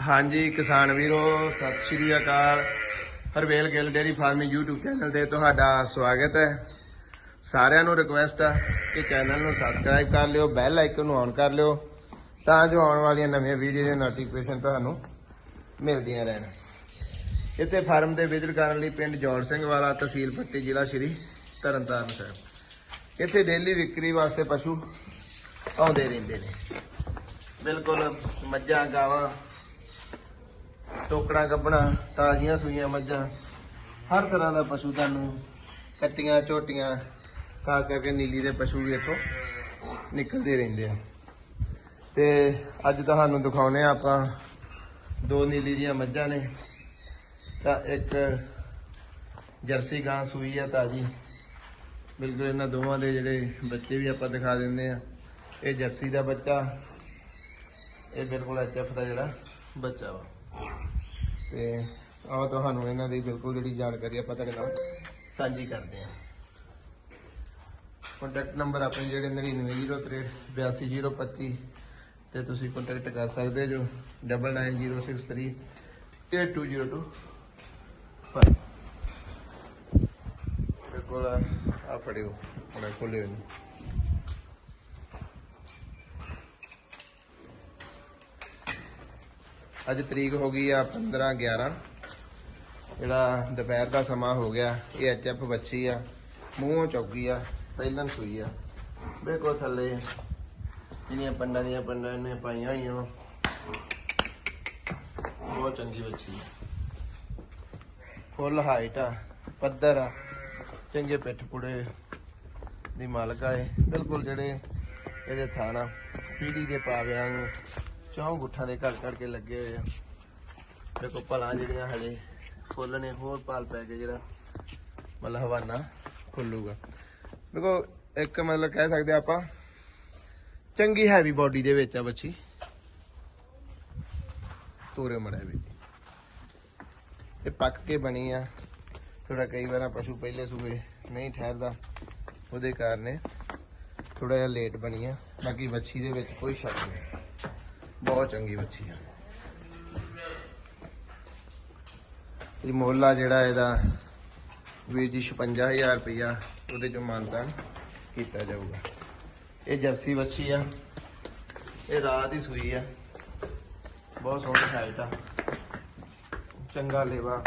ਹਾਂਜੀ, ਕਿਸਾਨ ਵੀਰੋ, Sat Sri Akal. Harvel Gill dairy farming YouTube channel ਤੇ ਤੁਹਾਡਾ ਸਵਾਗਤ ਹੈ। ਸਾਰਿਆਂ ਨੂੰ ਰਿਕੁਐਸਟ ਆ ਕਿ ਚੈਨਲ ਨੂੰ ਸਬਸਕ੍ਰਾਈਬ ਕਰ ਲਿਓ ਬੈਲ ਆਈਕਨ ਨੂੰ ਔਨ ਕਰ ਲਿਓ, ਤਾਂ ਜੋ ਆਉਣ ਵਾਲੀਆਂ ਨਵੀਆਂ ਵੀਡੀਓ ਦੇ ਨੋਟੀਫਿਕੇਸ਼ਨ ਤੁਹਾਨੂੰ ਮਿਲਦੀਆਂ ਰਹਿਣ। ਇੱਥੇ ਫਾਰਮ ਦੇ ਵਿਜ਼ਿਟ ਕਰਨ ਲਈ ਪਿੰਡ ਜੌੜ ਸਿੰਘ ਵਾਲਾ, ਤਹਿਸੀਲ ਪੱਟੀ, ਜ਼ਿਲ੍ਹਾ ਸ਼੍ਰੀ ਤਰਨਤਾਰਨ ਸਾਹਿਬ। ਇੱਥੇ ਡੇਲੀ ਵਿਕਰੀ ਵਾਸਤੇ ਪਸ਼ੂ ਆਉਂਦੇ ਰਹਿੰਦੇ ਨੇ। ਬਿਲਕੁਲ ਮੱਝਾਂ, ਗਾਵਾਂ ਟੋਕੜਾ ਗੱਬਣਾ ਤਾਜ਼ੀਆਂ ਸੂਈਆਂ ਮੱਝਾਂ, ਹਰ ਤਰ੍ਹਾਂ ਦਾ ਪਸ਼ੂ ਤੁਹਾਨੂੰ ਕੱਟੀਆਂ, ਝੋਟੀਆਂ, ਖਾਸ ਕਰਕੇ ਨੀਲੀ ਦੇ ਪਸ਼ੂ ਵੀ ਇੱਥੋਂ ਨਿਕਲਦੇ ਰਹਿੰਦੇ ਆ। ਤੇ ਅੱਜ ਤੁਹਾਨੂੰ ਦਿਖਾਉਨੇ ਆ ਆਪਾਂ ਦੋ ਨੀਲੀ ਦੀਆਂ ਮੱਝਾਂ ਨੇ। ਤਾਂ ਇੱਕ ਜਰਸੀ ਗਾਂ ਸੂਈ ਆ ਤਾਜੀ। ਬਿਲਕੁਲ ਇਹਨਾਂ ਦੋਵਾਂ ਦੇ ਜਿਹੜੇ ਬੱਚੇ ਵੀ ਆਪਾਂ ਦਿਖਾ ਦਿੰਦੇ ਆ ਇਹ ਜਰਸੀ ਦਾ ਬੱਚਾ, ਇਹ ਬਿਲਕੁਲ ਐਚਐਫ ਦਾ ਜਿਹੜਾ ਬੱਚਾ ਵਾ। ਤੇ ਆਹ ਤੁਹਾਨੂੰ ਇਹਨਾਂ ਦੀ ਬਿਲਕੁਲ ਜਿਹੜੀ ਜਾਣਕਾਰੀ ਆਪਾਂ ਤੁਹਾਡੇ ਨਾਲ ਸਾਂਝੀ ਕਰਦੇ ਹਾਂ। ਕੰਟੈਕਟ ਨੰਬਰ ਆਪਣੇ ਜਿਹੜੇ 9903 82025 ਤੇ ਤੁਸੀਂ ਕੰਟੈਕਟ ਕਰ ਸਕਦੇ ਜੋ 99063 8202 ਪਰ ਬਿਲਕੁਲ ਆ ਫੜਿਓ, ਹੁਣ ਖੋਲਿਓ ਇਹਨੂੰ ਅੱਜ ਤਰੀਕ ਹੋ ਗਈ ਆ 15 11 ਜਿਹੜਾ ਦੁਪਹਿਰ ਦਾ ਸਮਾਂ ਹੋ ਗਿਆ, ਇਹ ਐਚਐਫ ਬੱਚੀ ਆ, ਮੂੰਹੋਂ ਚੌਗੀ ਆ, ਪਹਿਲਾਂ ਸੂਈ ਆ। ਬਿਲਕੁਲ ਥੱਲੇ ਜਿਹੜੀਆਂ ਪੰਡਾਂ ਦੀਆਂ ਪੰਡਾਂ ਨੇ ਪਾਈਆਂ ਹੋਈਆਂ ਵਾ। ਬਹੁਤ ਚੰਗੀ ਬੱਚੀ ਆ। ਫੁੱਲ ਹਾਈਟ ਆ, ਪੱਧਰ ਆ, ਚੰਗੇ ਪਿੱਠ ਪੁੜੇ ਦੀ ਮਾਲਕ ਆ ਇਹ। ਬਿਲਕੁਲ ਜਿਹੜੇ ਇਹਦੇ ਥਾਣਾ ਪੀੜੀ ਦੇ ਪਾਵਿਆਂ ਨੂੰ ਚੌਂ ਗੁੱਠਾਂ ਦੇ ਘੜ ਘੜ ਕੇ ਲੱਗੇ ਹੋਏ ਆ। ਦੇਖੋ ਭਲਾਂ ਜਿਹੜੀਆਂ ਹਲੇ ਫੁੱਲ ਨੇ, ਹੋਰ ਪਾਲ ਪੈ ਕੇ ਜਿਹੜਾ ਮਤਲਬ ਹਵਾਨਾ ਖੁੱਲੂਗਾ। ਦੇਖੋ, ਇੱਕ ਮਤਲਬ ਕਹਿ ਸਕਦੇ ਆਪਾਂ, ਚੰਗੀ ਹੈਵੀ ਬਾਡੀ ਦੇ ਵਿੱਚ ਆ ਬੱਚੀ। ਤੋਰੇ ਮੜਿਆ ਵੀ। ਇਹ ਪੱਕ ਕੇ ਬਣੀ ਆ। ਥੋੜਾ ਕਈ ਵਾਰ ਪਸ਼ੂ ਪਹਿਲੇ ਸੂਬੇ ਨਹੀਂ ਠਹਿਰਦਾ, ਉਹਦੇ ਕਾਰਨ ਥੋੜਾ ਜਿਹਾ ਲੇਟ ਬਣੀ ਆ। ਬਾਕੀ ਬੱਚੀ ਦੇ ਵਿੱਚ ਕੋਈ ਸ਼ੱਕ ਨਹੀਂ। ਬਹੁਤ ਚੰਗੀ ਬੱਚੀ ਆ। ਇਹ ਮੋਲਾ ਜਿਹੜਾ ਇਹਦਾ, ਵੀਰ ਜੀ 56000 ਰੁਪਇਆ ਉਹਦੇ ਚੋਂ ਮਾਨਤਾਨ ਕੀਤਾ ਜਾਊਗਾ। ਇਹ ਜਰਸੀ ਬੱਚੀ ਆ, ਇਹ ਰਾਤ ਹੀ ਸੂਈ ਆ। ਬਹੁਤ ਸੋਹਣੀ ਹਾਈਟ ਆ। ਚੰਗਾ ਲੇਵਾ।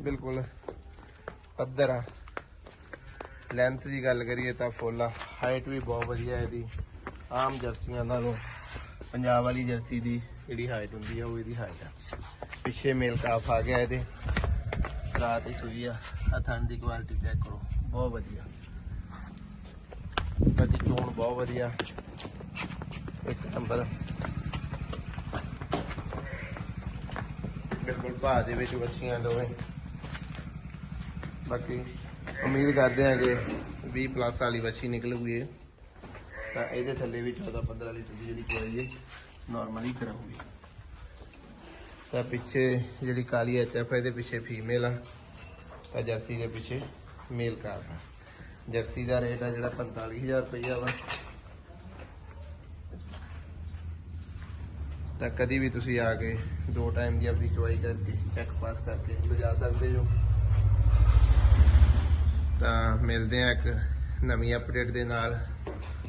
ਬਿਲਕੁਲ ਪੱਧਰ ਆ। ਲੈਂਥ ਦੀ ਗੱਲ ਕਰੀਏ ਤਾਂ ਫੁੱਲ ਹਾਈਟ ਵੀ ਬਹੁਤ ਵਧੀਆ ਇਹਦੀ। ਆਮ ਜਰਸੀਆਂ ਨਾਲੋਂ ਪੰਜਾਬ ਵਾਲੀ ਜਰਸੀ ਦੀ ਜਿਹੜੀ ਹਾਈਟ ਹੁੰਦੀ ਆ, ਉਹ ਇਹਦੀ ਹਾਈਟ ਆ। ਪਿੱਛੇ ਮੇਲ ਕਾਫ ਆ ਗਿਆ ਇਹਦੇ। ਰਾਤ ਹੀ ਸੂਈ ਆ। ਆ ਥਣ ਦੀ ਕੁਆਲਿਟੀ ਚੈੱਕ ਕਰੋ। ਬਹੁਤ ਵਧੀਆ। ਬਾਕੀ ਚੋਣ ਬਹੁਤ ਵਧੀਆ। ਇੱਕ ਨੰਬਰ ਬਿਲਕੁਲ ਭਾਅ ਦੇ ਵਿੱਚ ਬੱਚੀਆਂ ਦੋਵੇਂ। ਬਾਕੀ ਉਮੀਦ ਕਰਦੇ ਹਾਂ ਕਿ 20 ਪਲੱਸ ਵਾਲੀ ਬੱਚੀ ਨਿਕਲੂਗੀ ਤਾਂ ਇਹਦੇ ਥੱਲੇ ਵੀ 14 15 ਲੀਟਰ ਦੀ ਜਿਹੜੀ ਚੋਈ ਹੈ ਨਾਰਮਲੀ ਕਰਾਂਗੇ। ਤਾਂ ਪਿੱਛੇ ਜਿਹੜੀ ਕਾਲੀ ਐਚਐਫ ਹੈ ਇਹਦੇ ਪਿੱਛੇ ਫੀਮੇਲ ਆ। ਤਾਂ ਜਰਸੀ ਦੇ ਪਿੱਛੇ ਮੇਲ ਕਾਰ ਆ। ਜਰਸੀ ਦਾ ਰੇਟ ਆ ਜਿਹੜਾ 45000 ਰੁਪਈਆ ਵਾ। ਤਾਂ ਕਦੀ ਵੀ ਤੁਸੀਂ ਆ ਕੇ ਦੋ ਟਾਈਮ ਦੀ ਆਪਣੀ ਚੁਆਈ ਕਰਕੇ ਚੈੱਕ ਪਾਸ ਕਰਕੇ ਲਿਜਾ ਸਕਦੇ ਜੋ ਤਾਂ ਮਿਲਦੇ ਆ ਇੱਕ ਨਵੀਂ ਅਪਡੇਟ ਦੇ ਨਾਲ।